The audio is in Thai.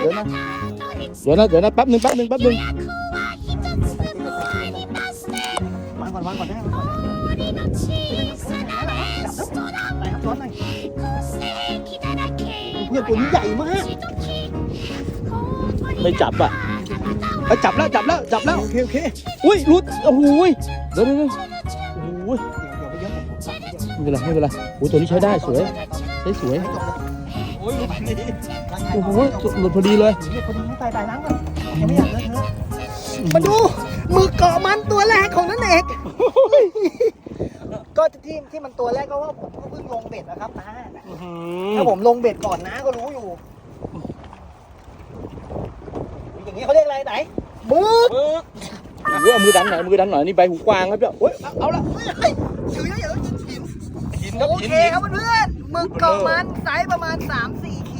เดี๋ยวนะเดี๋ยวนะเดี๋ยวนะแป๊บหนึ่งแป๊บหนึ่งแป๊บหนึ่งวางก่อนวางก่อนได้ไหมไหนครับซ้อนหน่อยเพื่อนตัวนี้ใหญ่มาก ไม่จับอะเอ้ยจับแล้วจับแล้วจับแล้วโอเคโอเคอุ้ยรุดโอ้โหยเดี๋ยวเดี๋ยวโอ้โหยไม่เป็นไรไม่เป็นไรโอ้ยตัวนี้ใช้ได้สวยใช้สวย โอ้ยไปเลยโอ้โหหลุดพอดีเลยนี่คนนี้ใส่ใส่น้ำก่อนยังไม่อยากเลอะเทอะมาดูมือเกาะมันตัวแรกของนั่นเอกก็ที่ที่มันตัวแรกก็ว่าผมก็เพิ่งลงเบ็ดนะครับนะถ้าผมลงเบ็ดก่อนนะก็รู้อยู่ อย่างนี้เขาเรียกอะไรไหนมือโอ้ยเอามือดันหน่อยมือดันหน่อยนี่ใบหูกวางครับเจ้าโอ้ยเอาเอาละเฮ้ยถือเยอะๆกินหินหินครับโอหินเคครับเพื่อนๆ หมึงเกาะมันไซส์ประมาณ 3-4ขีด